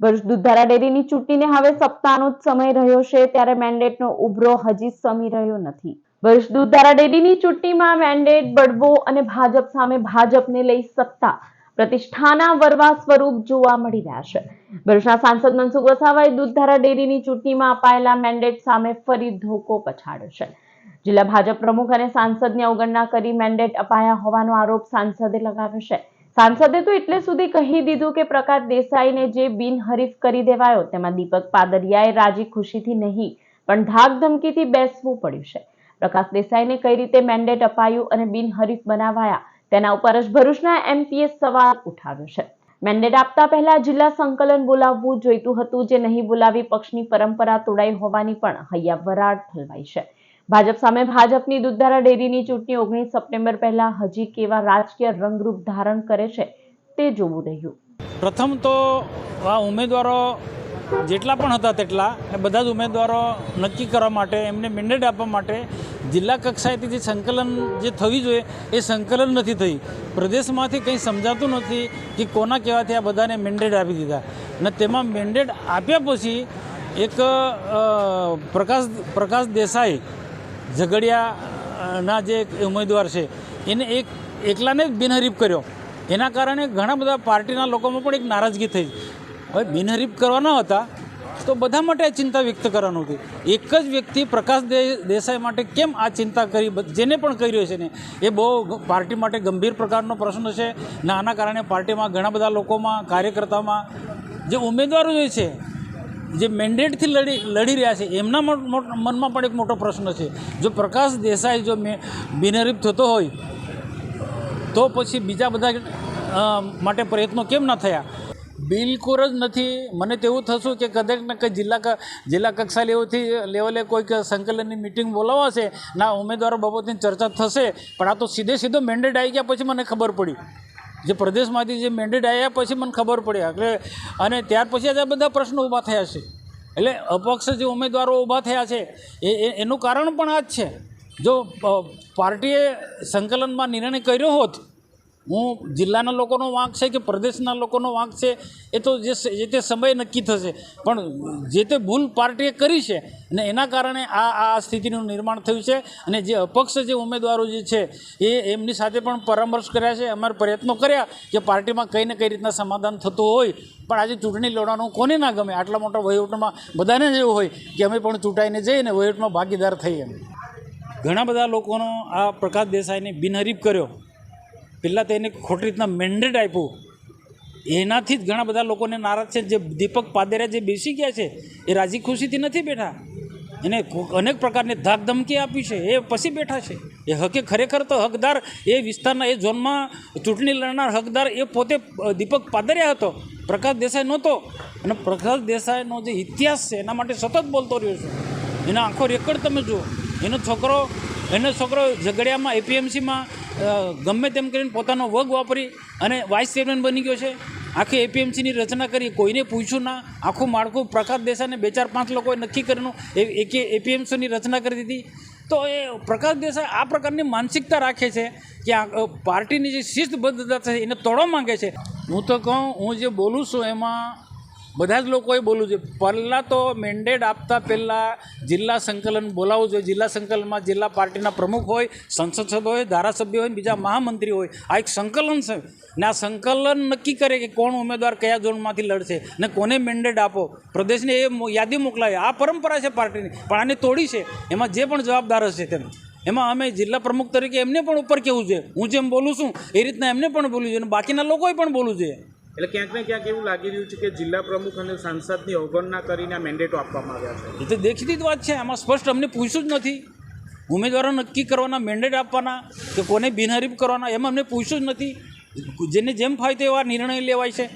ભરૂચ દૂધધારા ડેરીની ચૂંટણીને હવે સપ્તાહનો જ સમય રહ્યો છે, ત્યારે મેન્ડેટનો ઉભરો હજી સમી રહ્યો નથી. ભરૂચ દૂધધારા ડેરીની ચૂંટણીમાં મેન્ડેટ બળવો અને ભાજપ સામે ભાજપને લઈ સત્તા પ્રતિષ્ઠાના વરવા સ્વરૂપ જોવા મળી રહ્યા છે. ભરૂચના સાંસદ મનસુખ વસાવાએ દૂધધારા ડેરીની ચૂંટણીમાં અપાયેલા મેન્ડેટ સામે ફરી ધોકો પછાડ્યો છે. જિલ્લા ભાજપ પ્રમુખ અને સાંસદની અવગણના કરી મેન્ડેટ અપાયા હોવાનો આરોપ સાંસદે લગાવ્યો છે. સાંસદે તો એટલે સુધી કહી દીધું કે પ્રકાશ દેસાઈને જે બિનહરીફ કરી દેવાયો, તેમાં દીપક પાદરિયાએ રાજી ખુશીથી નહીં, પણ ધાક ધમકીથી બેસવું પડ્યું છે. પ્રકાશ દેસાઈને કઈ રીતે મેન્ડેટ અપાયું અને બિનહરીફ બનાવાયા, તેના ઉપર જ ભરૂચના એમપીએ સવાલ ઉઠાવ્યો છે. મેન્ડેટ આપતા પહેલા જિલ્લા સંકલન બોલાવવું જોઈતું હતું, જે નહીં બોલાવી પક્ષની પરંપરા તોડાઈ હોવાની પણ હૈયા વરાળ ઠલવાઈ છે. ભાજપ સામે ભાજપની દૂધધારા ડેરીની ચૂંટણી ઓગણીસ સપ્ટેમ્બર પહેલા હજી કેવા રાજકીય રંગરૂપ ધારણ કરે છે તે જોવું રહ્યું. પ્રથમ તો આ ઉમેદવારો જેટલા પણ હતા તેટલા એ બધા જ ઉમેદવારો નક્કી કરવા માટે, એમને મેન્ડેટ આપવા માટે જિલ્લા કક્ષાએથી જે સંકલન જે થવી જોઈએ એ સંકલન નથી થઈ. પ્રદેશમાંથી કંઈ સમજાતું નથી કે કોના કહેવાથી આ બધાને મેન્ડેટ આપી દીધા. અને તેમાં મેન્ડેટ આપ્યા પછી એક પ્રકાશ પ્રકાશ દેસાઈ ઝઘડિયાના જે ઉમેદવાર છે, એને એક એકલાને જ બિનહરીફ કર્યો. એના કારણે ઘણા બધા પાર્ટીના લોકોમાં પણ એક નારાજગી થઈ. હવે બિનહરીફ કરવાના હતા, તો બધા માટે ચિંતા વ્યક્ત કરવાનું હતી. એક જ વ્યક્તિ પ્રકાશ દેસાઈ માટે કેમ આ ચિંતા કરી જેને પણ કર્યો છે ને, એ બહુ પાર્ટી માટે ગંભીર પ્રકારનો પ્રશ્ન છે ને આના કારણે પાર્ટીમાં ઘણા બધા લોકોમાં, કાર્યકર્તામાં જે ઉમેદવારો જે છે જે મેન્ડેટથી લડી લડી રહ્યા છે, એમના મન- મન- મનમાં પણ એક મોટો પ્રશ્ન છે. જો પ્રકાશ દેસાઈ જો બિનહરીફ થતો હોય, તો પછી બીજા બધા માટે પ્રયત્નો કેમ ના થયા? બિલકુલ જ નથી. મને તેવું થશું કે કદાચ ને કંઈ જિલ્લા જિલ્લા કક્ષા લેવલથી, લેવલે કોઈક સંકલનની મિટિંગ બોલાવાશે, ના ઉમેદવારો બાબતની ચર્ચા થશે, પણ આ તો સીધે સીધો મેન્ડેટ આવી ગયા પછી મને ખબર પડી. જે પ્રદેશમાંથી જે મેન્ડેટ આવ્યા પછી મને ખબર પડી. એટલે, અને ત્યાર પછી આ બધા પ્રશ્નો ઊભા થયા છે. એટલે અપક્ષ જે ઉમેદવારો ઊભા થયા છે, એ એનું કારણ પણ આ જ છે. જો પાર્ટીએ સંકલનમાં નિર્ણય કર્યો હોત હું જિલ્લાના લોકોનો વાંક છે કે પ્રદેશના લોકોનો વાંક છે, એ તો જે જે તે સમય નક્કી થશે. પણ જે તે ભૂલ પાર્ટીએ કરી છે, અને એના કારણે આ આ સ્થિતિનું નિર્માણ થયું છે, અને જે અપક્ષ જે ઉમેદવારો જે છે, એ એમની સાથે પણ પરામર્શ કર્યા છે અમારે પ્રયત્નો કર્યા કે પાર્ટીમાં કઈ ને કઈ રીતના સમાધાન થતું હોય. પણ આજે ચૂંટણી લડવાનું કોને ના ગમે? આટલા મોટા વહીવટમાં બધાને જ એવું હોય કે અમે પણ ચૂંટાઈને જઈને વહીવટમાં ભાગીદાર થઈએ. ઘણા બધા લોકોનો આ પ્રકાશ દેસાઈને બિનહરીફ કર્યો. પહેલાં તો એને ખોટી રીતના મેન્ડેટ આપ્યું. એનાથી જ ઘણા બધા લોકોને નારાજ છે. જે દીપક પાદેરા જે બેસી ગયા છે, એ રાજી ખુશીથી નથી બેઠા. એને અનેક પ્રકારની ધાક ધમકી આપી છે. એ પછી બેઠા છે. એ હકે ખરેખર તો હકદાર એ વિસ્તારના એ ઝોનમાં ચૂંટણી લડનાર હકદાર એ પોતે દીપક પાદરિયા હતો. પ્રકાશ દેસાઈ નહોતો. અને પ્રકાશ દેસાઈનો જે ઇતિહાસ છે, એના માટે સતત બોલતો રહ્યો છું. એનો આખો રેકોર્ડ તમે જુઓ. એનો છોકરો એનો છોકરો ઝઘડિયામાં એપીએમસીમાં ગમે તેમ કરીને પોતાનો વગ વાપરી અને વાઇસ ચેરમેન બની ગયો છે. આખી એપીએમસીની રચના કરી. કોઈને પૂછ્યું ના. આખું માળખું પ્રકાશ દેસાઈને બે ચાર પાંચ લોકોએ નક્કી કરેલું એ એપીએમસીની રચના કરી દીધી. તો એ પ્રકાશ દેસાઈ આ પ્રકારની માનસિકતા રાખે છે કે આ પાર્ટીની જે શિસ્તબદ્ધતા છે એને તોડવા માંગે છે. હું તો કહું, હું જે બોલું છું એમાં બધા જ લોકોએ બોલવું જોઈએ. પહેલાં તો મેન્ડેટ આપતા પહેલાં જિલ્લા સંકલન બોલાવવું જોઈએ. જિલ્લા સંકલનમાં જિલ્લા પાર્ટીના પ્રમુખ હોય, સંસદ હોય, ધારાસભ્ય હોય, બીજા મહામંત્રી હોય. આ એક સંકલન છે. ને આ સંકલન નક્કી કરે કે કોણ ઉમેદવાર કયા ઝોનમાંથી લડશે ને કોને મેન્ડેટ આપો. પ્રદેશને એ યાદી મોકલાવી. આ પરંપરા છે પાર્ટીની. પણ આને તોડી છે. એમાં જે પણ જવાબદાર હશે તેમ. એમાં અમે જિલ્લા પ્રમુખ તરીકે એમને પણ ઉપર કહેવું જોઈએ? હું જેમ બોલું છું, એ રીતના એમને પણ બોલવું જોઈએ. અને બાકીના લોકોએ પણ બોલવું જોઈએ. એટલે ક્યાંક ને ક્યાંક એવું લાગી રહ્યું છે કે જિલ્લા પ્રમુખ અને સાંસદની અવગણના કરીને મેન્ડેટો આપવામાં આવ્યા છે. એ તો દેખીતી જ વાત છે. આમાં સ્પષ્ટ અમને પૂછ્યું જ નથી. ઉમેદવારો નક્કી કરવાના મેન્ડેટ આપવાના કે કોને બિનહરીફ કરવાના, એમાં અમને પૂછ્યું જ નથી. જેને જેમ ફાય તેવા નિર્ણય લેવાય છે.